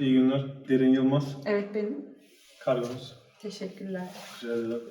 İyi günler. Derin Yılmaz. Evet benim. Kargomuz. Teşekkürler. Rica ederim.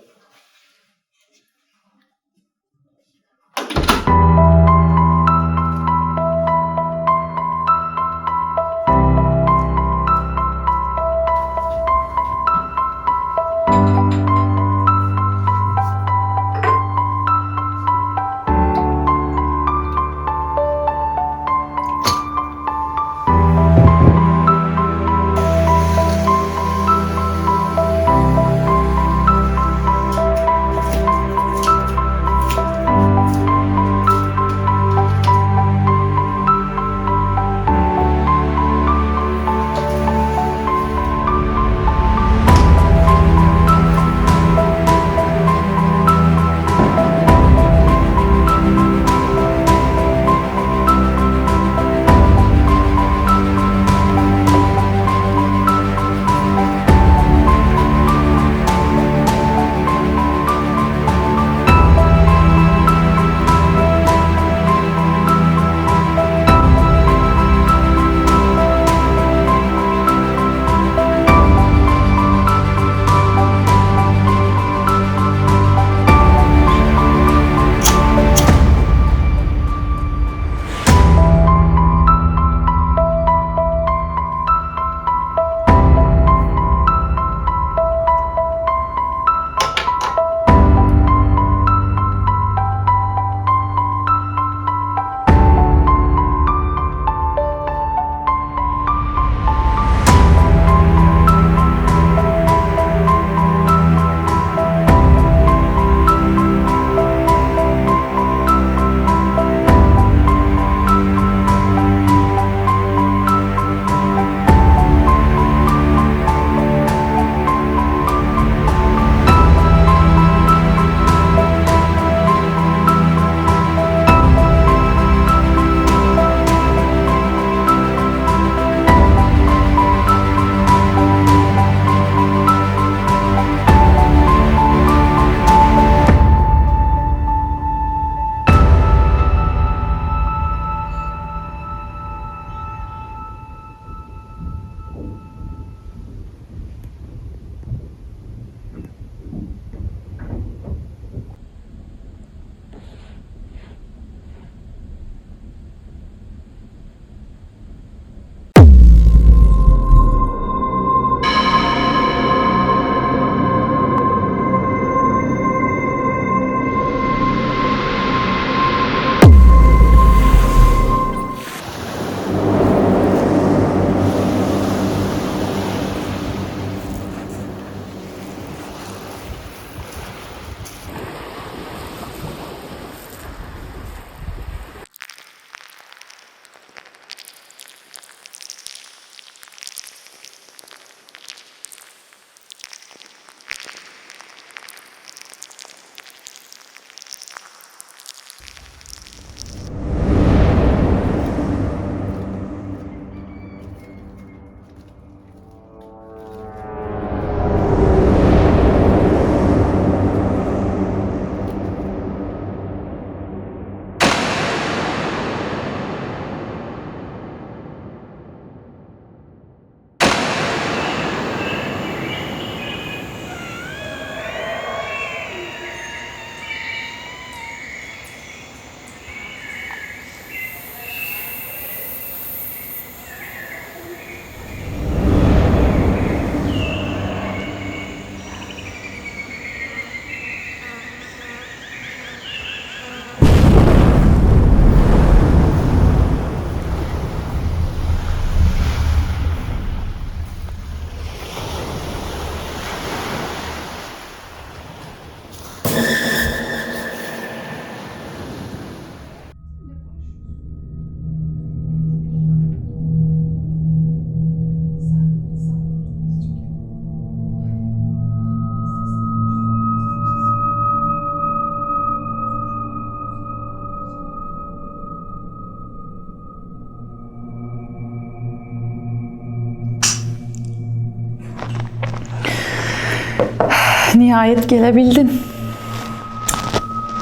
Nihayet gelebildin.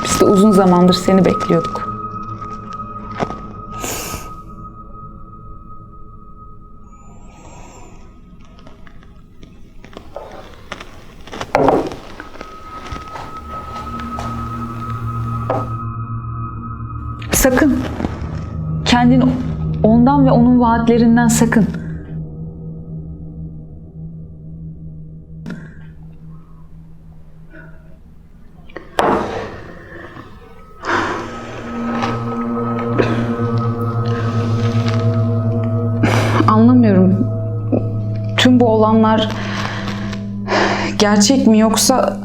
Biz de uzun zamandır seni bekliyorduk. Sakın. Kendini ondan ve onun vaatlerinden sakın. Gerçek mi yoksa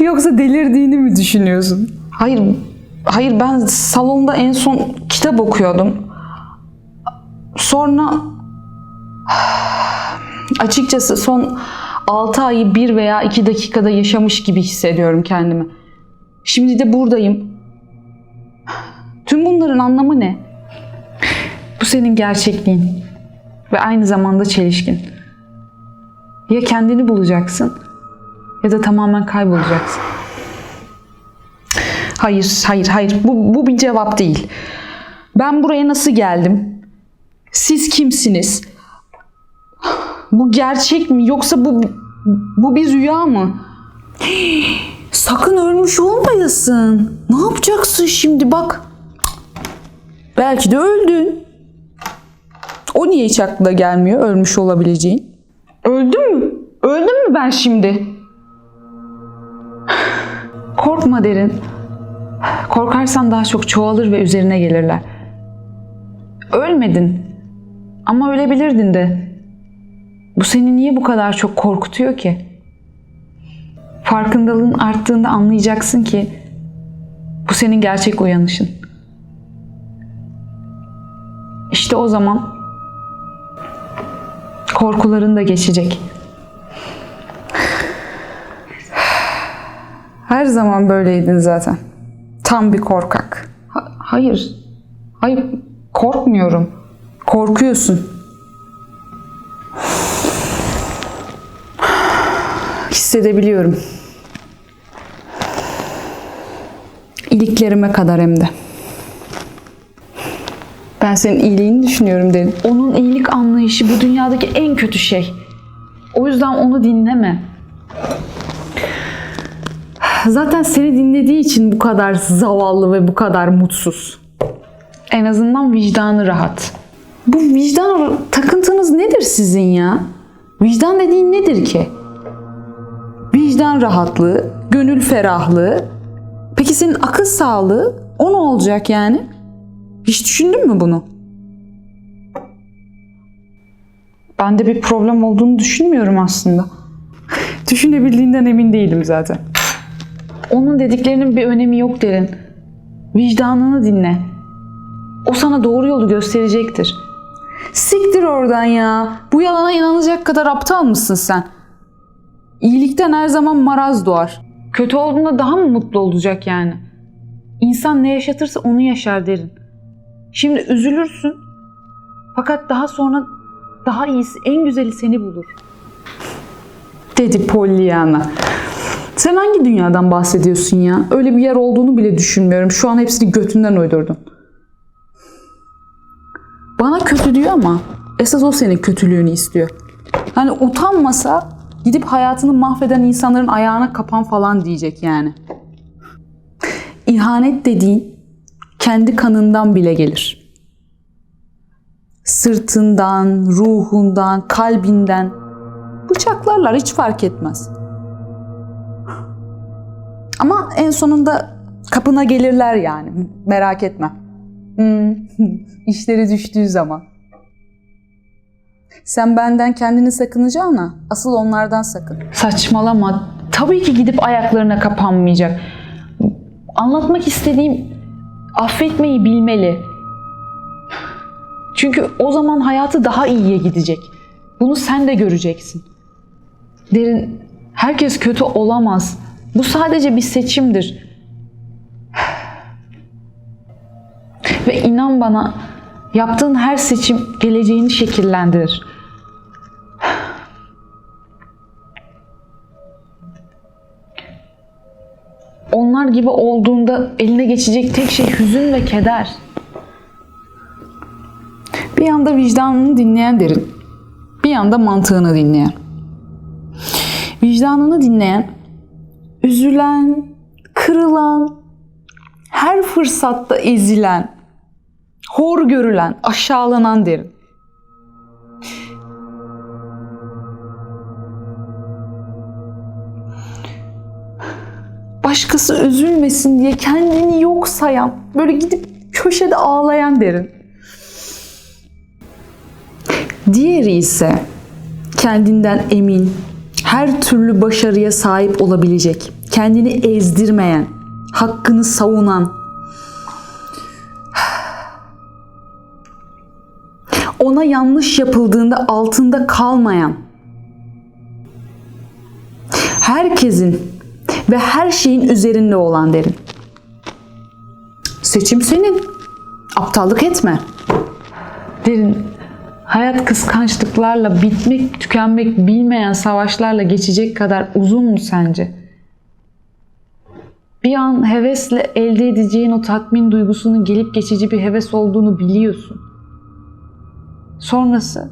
Yoksa delirdiğini mi düşünüyorsun? Hayır, hayır ben salonda en son kitap okuyordum. Sonra açıkçası son 6 ayı 1 veya 2 dakikada yaşamış gibi hissediyorum kendimi. Şimdi de buradayım. Tüm bunların anlamı ne? Bu senin gerçekliğin ve aynı zamanda çelişkin. Ya kendini bulacaksın ya da tamamen kaybolacaksın. Hayır, hayır, hayır. Bu, bu bir cevap değil. Ben buraya nasıl geldim? Siz kimsiniz? Bu gerçek mi yoksa bu bu bir rüya mı? Sakın ölmüş olmayasın. Ne yapacaksın şimdi bak? Belki de öldün. O niye hiç aklına gelmiyor ölmüş olabileceğin? Öldüm mü? Öldüm mü ben şimdi? Korkma derin. Korkarsan daha çok çoğalır ve üzerine gelirler. Ölmedin. Ama ölebilirdin de. Bu seni niye bu kadar çok korkutuyor ki? Farkındalığın arttığında anlayacaksın ki bu senin gerçek uyanışın. İşte o zaman korkuların da geçecek. Her zaman böyleydin zaten. Tam bir korkak. Ha- hayır. Hayır, korkmuyorum. Korkuyorsun. Hissedebiliyorum. İliklerime kadar hem de. Ben senin iyiliğini düşünüyorum dedim. Onun iyilik anlayışı bu dünyadaki en kötü şey. O yüzden onu dinleme. Zaten seni dinlediği için bu kadar zavallı ve bu kadar mutsuz. En azından vicdanı rahat. Bu vicdan takıntınız nedir sizin ya? Vicdan dediğin nedir ki? Vicdan rahatlığı, gönül ferahlığı. Peki senin akıl sağlığı o ne olacak yani? Hiç düşündün mü bunu? Bende bir problem olduğunu düşünmüyorum aslında. Düşünebildiğinden emin değilim zaten. Onun dediklerinin bir önemi yok derin. Vicdanını dinle. O sana doğru yolu gösterecektir. Siktir oradan ya. Bu yalana inanacak kadar aptal mısın sen? İyilikten her zaman maraz doğar. Kötü olduğunda daha mı mutlu olacak yani? İnsan ne yaşatırsa onu yaşar derin. Şimdi üzülürsün. Fakat daha sonra daha iyisi, en güzeli seni bulur. Dedi Pollyanna. Sen hangi dünyadan bahsediyorsun ya? Öyle bir yer olduğunu bile düşünmüyorum. Şu an hepsini götünden uydurdun. Bana kötü diyor ama esas o senin kötülüğünü istiyor. Hani utanmasa gidip hayatını mahveden insanların ayağına kapan falan diyecek yani. İhanet dediğin kendi kanından bile gelir. Sırtından, ruhundan, kalbinden bıçaklarlar hiç fark etmez. Ama en sonunda kapına gelirler yani. Merak etme. Hmm, işleri düştüğü zaman. Sen benden kendini sakınacağına asıl onlardan sakın. Saçmalama. Tabii ki gidip ayaklarına kapanmayacak. Anlatmak istediğim affetmeyi bilmeli. Çünkü o zaman hayatı daha iyiye gidecek. Bunu sen de göreceksin. Derin, herkes kötü olamaz. Bu sadece bir seçimdir. Ve inan bana yaptığın her seçim geleceğini şekillendirir. Onlar gibi olduğunda eline geçecek tek şey hüzün ve keder. Bir yanda vicdanını dinleyen derin, bir yanda mantığını dinleyen. Vicdanını dinleyen, üzülen, kırılan, her fırsatta ezilen, hor görülen, aşağılanan derin. Başkası üzülmesin diye kendini yok sayan, böyle gidip köşede ağlayan derin. Diğeri ise kendinden emin, her türlü başarıya sahip olabilecek, kendini ezdirmeyen, hakkını savunan, ona yanlış yapıldığında altında kalmayan, herkesin ve her şeyin üzerinde olan derin. Seçim senin. Aptallık etme. Derin, hayat kıskançlıklarla bitmek, tükenmek bilmeyen savaşlarla geçecek kadar uzun mu sence? Bir an hevesle elde edeceğin o tatmin duygusunun gelip geçici bir heves olduğunu biliyorsun. Sonrası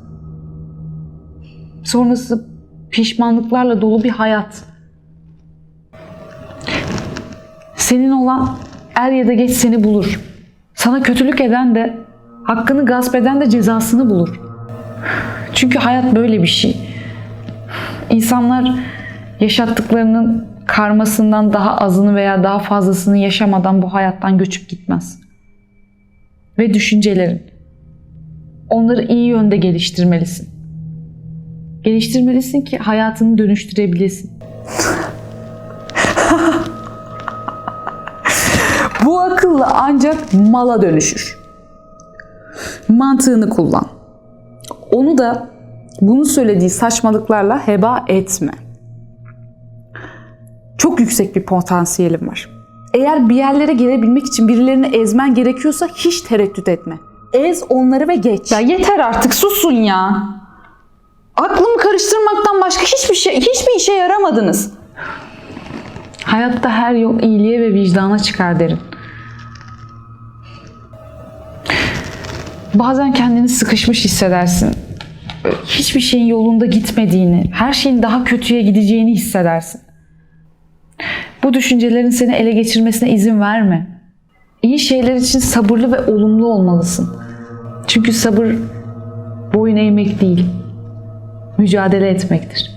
sonrası pişmanlıklarla dolu bir hayat. Senin olan er ya da geç seni bulur. Sana kötülük eden de, hakkını gasp eden de cezasını bulur. Çünkü hayat böyle bir şey. İnsanlar yaşattıklarının karmasından daha azını veya daha fazlasını yaşamadan bu hayattan göçüp gitmez. Ve düşüncelerin. Onları iyi yönde geliştirmelisin. Geliştirmelisin ki hayatını dönüştürebilesin. Bu akılla ancak mala dönüşür. Mantığını kullan. Onu da bunu söylediği saçmalıklarla heba etme. Çok yüksek bir potansiyelim var. Eğer bir yerlere gelebilmek için birilerini ezmen gerekiyorsa hiç tereddüt etme. Ez onları ve geç. Ya yeter artık susun ya. Aklımı karıştırmaktan başka hiçbir şey hiçbir işe yaramadınız. Hayatta her yol iyiliğe ve vicdana çıkar derim. Bazen kendini sıkışmış hissedersin. Hiçbir şeyin yolunda gitmediğini, her şeyin daha kötüye gideceğini hissedersin. Bu düşüncelerin seni ele geçirmesine izin verme. İyi şeyler için sabırlı ve olumlu olmalısın. Çünkü sabır boyun eğmek değil, mücadele etmektir.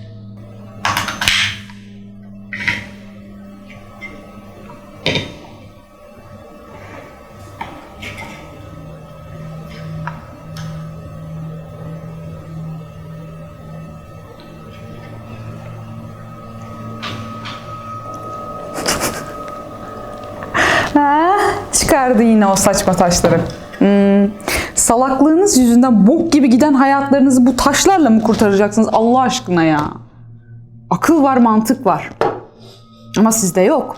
Çıkardı yine o saçma taşları. Hmm, salaklığınız yüzünden bok gibi giden hayatlarınızı bu taşlarla mı kurtaracaksınız Allah aşkına ya? Akıl var, mantık var. Ama sizde yok.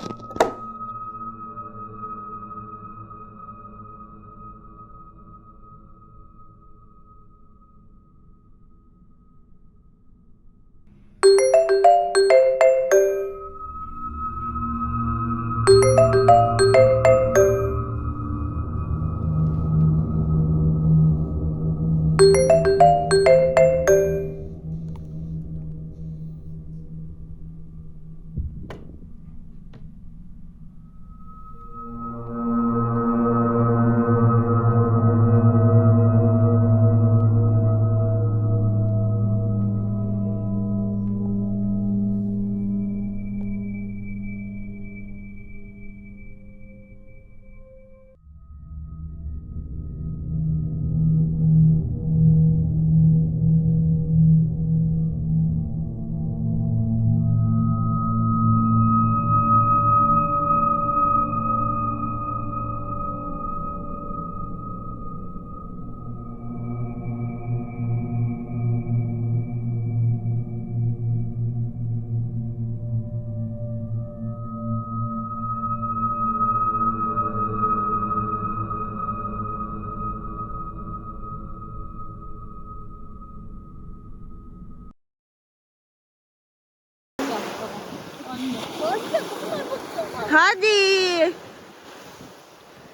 Hadi.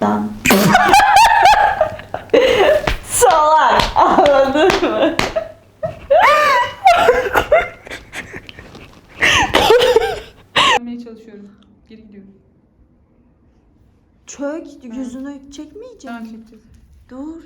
Yapmaya çalışıyorum. Geri gidiyorum. Çök yüzünü çekmeyecek. Tamam çekeceğiz. Dur.